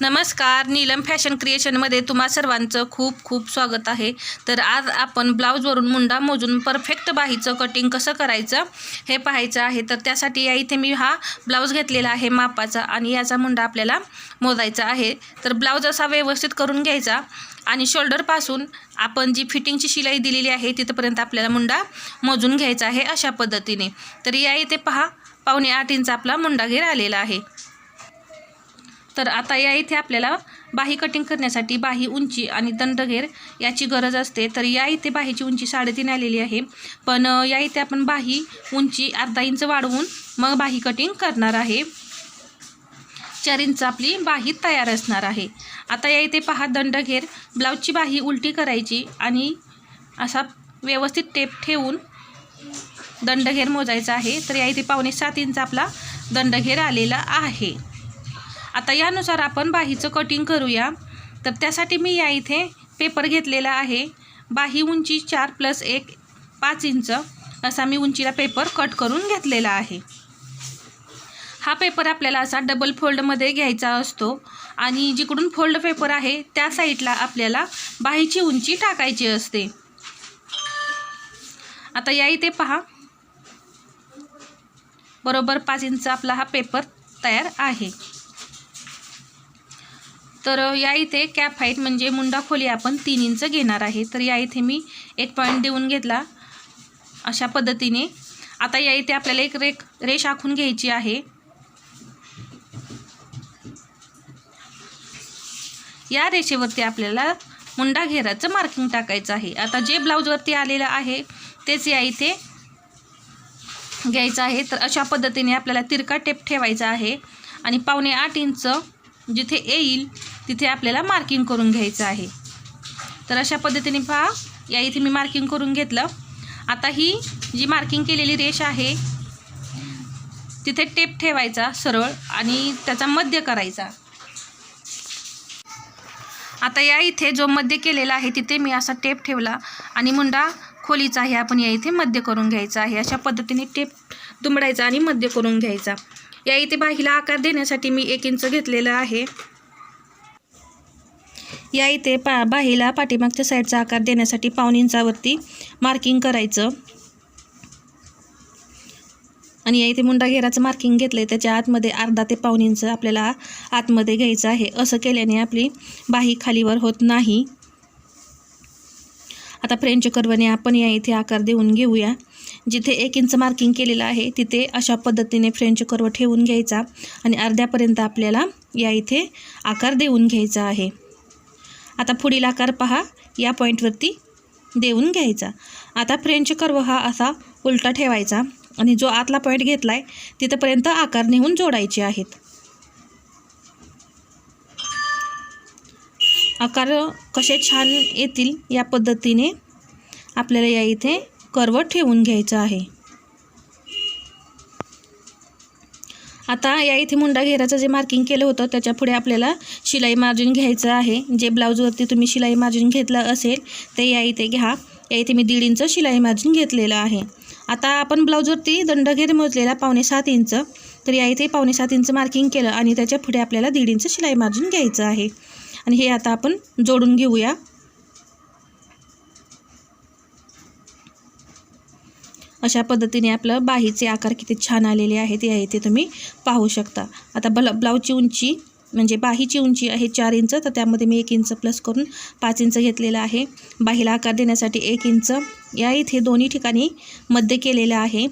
नमस्कार नीलम फॅशन क्रिएशनमध्ये तुम्हा सर्वांचं खूप खूप स्वागत आहे. तर आज आपण ब्लाऊजवरून मुंडा मोजून परफेक्ट बाहीचं कटिंग कसं करायचं हे पाहायचं आहे. तर त्यासाठी या इथे मी हा ब्लाऊज घेतलेला आहे मापाचा आणि याचा मुंडा आपल्याला मोजायचा आहे. तर ब्लाऊज असा व्यवस्थित करून घ्यायचा आणि शोल्डरपासून आपण जी फिटिंगची शिलाई दिलेली आहे तिथंपर्यंत आपल्याला मुंडा मोजून घ्यायचा आहे अशा पद्धतीने. तर या इथे पहा पावणे आठ इंच आपला मुंडा घेर आलेला आहे. तर आता या इथे आपल्याला बाही कटिंग करण्यासाठी बाही उंची आणि दंडघेर याची गरज असते. तर या इथे बाहीची उंची साडेतीन आलेली आहे. पण या इथे आपण बाही उंची अर्धा इंच वाढवून मग बाही कटिंग करणार आहे. चार इंच आपली बाही तयार असणार आहे. आता या इथे पहा दंडघेर. ब्लाऊजची बाही उलटी करायची आणि असा व्यवस्थित टेप ठेवून दंडघेर मोजायचा आहे. तर या इथे पावणे सात इंच आपला दंडघेर आलेला आहे. आता यानुसार आपण बाहीचं कटिंग करूया. तर त्यासाठी मी या इथे पेपर घेतलेला आहे. बाही उंची चार प्लस एक पाच इंच असा मी उंचीला पेपर कट करून घेतलेला आहे. हा पेपर आपल्याला असा डबल फोल्डमध्ये घ्यायचा असतो आणि जिकडून फोल्ड पेपर आहे त्या साईडला आपल्याला बाहीची उंची टाकायची असते. आता या इथे पहा. बरोबर पाच इंच आपला हा पेपर तयार आहे. तर या इथे कॅप हाईट म्हणजे मुंडा खोली आपण तीन इंच घेणार आहे. तर या इथे मी एक पॉईंट देऊन घेतला अशा पद्धतीने. आता या इथे आपल्याला एक रेख रेष आखून घ्यायची आहे. या रेषेवरती आपल्याला मुंडा घेराचं मार्किंग टाकायचं आहे. आता जे ब्लाऊजवरती आलेलं आहे तेच या इथे घ्यायचं आहे. तर अशा पद्धतीने आपल्याला तिरका टेप ठेवायचा आहे. आणि पावणे आठ इंच जिथे येईल तिथे आपल्याला मार्किंग करून घ्यायचं आहे. तर अशा पद्धतीने पहा या इथे मी मार्किंग करून घेतलं. आता ही जी मार्किंग केलेली रेष आहे तिथे टेप ठेवायचा सरळ आणि त्याचा मध्य करायचा. आता या इथे जो मध्य केलेला आहे तिथे मी असा टेप ठेवला आणि मुंडा खोलीचा आहे आपण या इथे मध्य करून घ्यायचा आहे. अशा पद्धतीने टेप दुमडायचा आणि मध्य करून घ्यायचा. या इथे बाहीला आकार देण्यासाठी मी एक इंच घेतलेलं आहे. या इथे पा बाहीला पाठीमागच्या साईडचा आकार देण्यासाठी पाऊन इंचावरती मार्किंग करायचं. आणि या इथे मुंडा घेराचं मार्किंग घेतलं आहे त्याच्या आतमध्ये अर्धा ते पाऊन इंच आपल्याला आतमध्ये घ्यायचं आहे. असं केल्याने आपली बाही खालीवर होत नाही. आता फ्रेंच कर्वने आपण या इथे आकार देऊन घेऊया. जिथे एक इंच मार्किंग केलेलं आहे तिथे अशा पद्धतीने फ्रेंच कर्व ठेवून घ्यायचा. आणि अर्ध्यापर्यंत आपल्याला या इथे आकार देऊन घ्यायचा आहे. आता पुढील आकार पहा. या पॉईंटवरती देऊन घ्यायचा. आता फ्रेंच कर्व हा असा उलटा ठेवायचा. आणि जो आतला पॉईंट घेतला आहे तिथंपर्यंत आकार नेऊन जोडायचे आहेत. आकार कसे छान येतील या पद्धतीने आपल्याला या इथे कर्व ठेवून घ्यायचं आहे. आता या इथे मुंडा घेराचं जे मार्किंग केलं होतं त्याच्या पुढे आपल्याला शिलाई मार्जिन घ्यायचं आहे. जे ब्लाऊजवरती तुम्ही शिलाई मार्जिन घेतलं असेल ते या इथे घ्या. या इथे मी दीड इंच शिलाई मार्जिन घेतलेलं आहे. आता आपण ब्लाऊजवरती दंडघेर मोजलेला पावणे सात इंच. तर या इथे पावणे सात इंच मार्किंग केलं आणि त्याच्या पुढे आपल्याला दीड इंच शिलाई मार्जिन घ्यायचं आहे. आणि हे आता आपण जोडून घेऊया. अशा पद्धतीने आपलं बाहीचे आकार किती छान आलेले आहेत या इथे तुम्ही पाहू शकता. आता बल ब्लाऊजची उंची म्हणजे बाहीची उंची आहे चार इंच तर त्यामध्ये मी एक इंच प्लस करून पाच इंच घेतलेलं आहे. बाहीला आकार देण्यासाठी एक इंच या इथे दोन्ही ठिकाणी मध्य केलेलं आहे.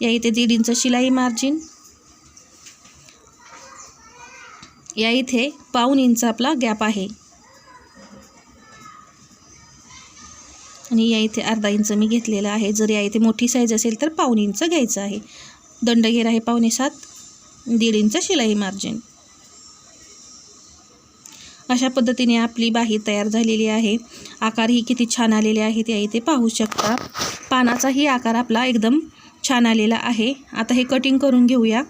या इथे दीड इंच शिलाई मार्जिन या इथे पाऊन इंच आपला गॅप आहे. आणि या इथे अर्धा इंच मी घेतलेलं आहे. जर या इथे मोठी साईज असेल तर पाऊन इंच घ्यायचं आहे. दंडघेर आहे पावणे सात दीड इंच शिलाई मार्जिन अशा पद्धतीने आपली बाही तयार झालेली आहे. आकारही किती छान आलेले आहेत या इथे पाहू शकता. पानाचाही आकार आपला एकदम छान आलेला आहे. आता हे कटिंग करून घेऊया.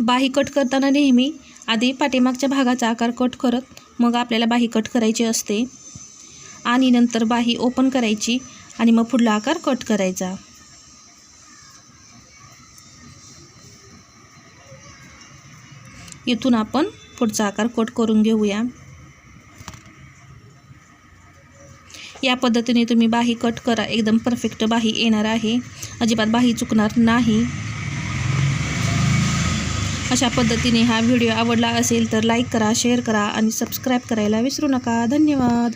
बाही कट करताना नेहमी आधी पाठीमागच्या भागाचा आकार कट करत मग आपल्याला बाही कट करायची असते. आणि नंतर बाही ओपन करायची आणि मग पुढला आकार कट करायचा. इथून आपण पुढचा आकार कट करून घेऊया. या पद्धतीने तुम्ही बाही कट करा. एकदम परफेक्ट बाही येणार आहे. अजिबात बाही चुकणार नाही. अशा पद्धतीने हा व्हिडिओ आवडला असेल तर लाईक करा शेअर करा आणि सबस्क्राईब करायला विसरू नका. धन्यवाद.